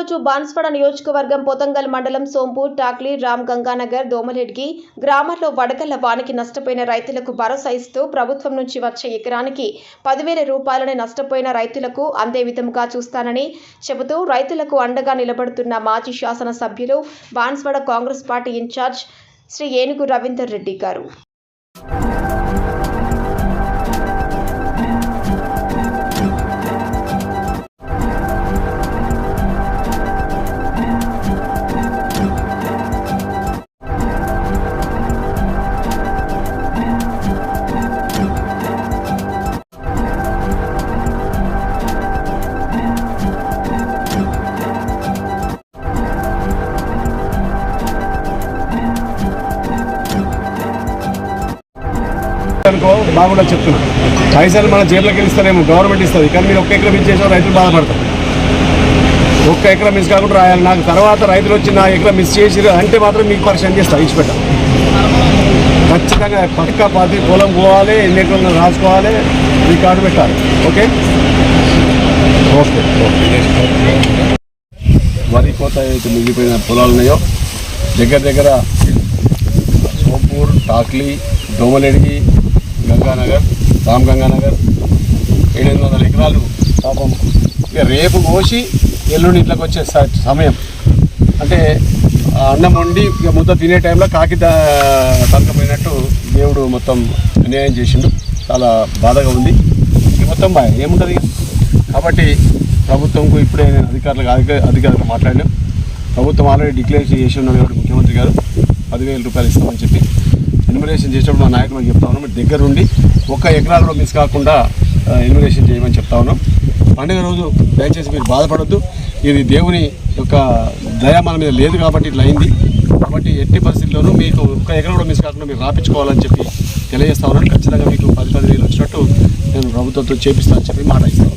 ఈరోజు బాన్స్వాడ నియోజకవర్గం పోతంగల్ మండలం సోంపూర్ టాక్లీ రామ్ గంగానగర్ దోమలెడ్గి గ్రామాల్లో వడగళ్ళ వానికి నష్టపోయిన రైతులకు భరోసా ఇస్తూ ప్రభుత్వం నుంచి వచ్చే ఎకరానికి పదివేల రూపాయలని నష్టపోయిన రైతులకు అందే విధంగా చూస్తానని చెబుతూ రైతులకు అండగా నిలబడుతున్న మాజీ శాసన సభ్యులు Banswada Congress party in-charge Sri Enugu Ravinder Reddy గారు. అనుకో బాగుండదు చెప్తున్నా. పైసలు మన జేబులకు ఇస్తారేమో గవర్నమెంట్ ఇస్తుంది. కానీ మీరు ఒక్క ఎకరం మిస్ రైతులు బాధపడతారు. ఒక్క ఎకరం మిస్ కాకుండా రాయాలి. నాకు తర్వాత రైతులు వచ్చి నా ఎకరం మిస్ చేసి అంటే మాత్రం మీకు పరిచయం చేస్తా ఇచ్చిపెట్ట. ఖచ్చితంగా పక్క పాతి పొలం పోవాలి ఎన్ని ఎకరాలు రాసుకోవాలి కార్డు పెట్టాలి. ఓకే? ఓకే వరి కోత ఏదైతే మిగిలిపోయిన పొలాలు ఉన్నాయో దగ్గర దగ్గర సోపూర్ టాక్లీ దోమలెడిగి గంగానగర్ రామ్ గంగానగర్ ఏడెనిమిది వందల ఎకరాలు. పాపం ఇక రేపు కోసి ఎల్లుండి ఇంట్లోకి వచ్చే స- సమయం. అంటే అన్నం వండి ఇక ముద్ద తినే టైంలో కాకి తలకపోయినట్టు దేవుడు మొత్తం అన్యాయం చేసిండు. చాలా బాధగా ఉంది. ఇక మొత్తం ఏముంటుంది? కాబట్టి ప్రభుత్వంకు ఇప్పుడే నేను అధికారులకు అధిక- అధికారులకు మాట్లాడినా. ప్రభుత్వం ఆల్రెడీ డిక్లేర్ చేసి ఉన్నాడు కాబట్టి ముఖ్యమంత్రి గారు. పదివేల రూపాయలు ఇస్తామని చెప్పి. ఎన్యుమరేషన్ చేసేటప్పుడు మా నాయకులకు చెప్తా ఉన్నాం. మీరు దగ్గరుండి ఒక్క ఎకరాలు కూడా మిస్ కాకుండా ఎన్యుమరేషన్ చేయమని చెప్తా ఉన్నాం. పండుగ రోజు దయచేసి మీరు బాధపడద్దు. ఇది దేవుని యొక్క దయ మన మీద లేదు కాబట్టి ఇట్లా అయింది. కాబట్టి ఎట్టి పరిస్థితుల్లోనూ మీకు ఒక్క ఎకరం కూడా మిస్ కాకుండా మీరు రాపించుకోవాలని చెప్పి తెలియజేస్తా ఉన్నాను. ఖచ్చితంగా మీకు పది పది వేలు వచ్చినట్టు నేను ప్రభుత్వంతో చేపిస్తానని చెప్పి మాట ఇస్తాను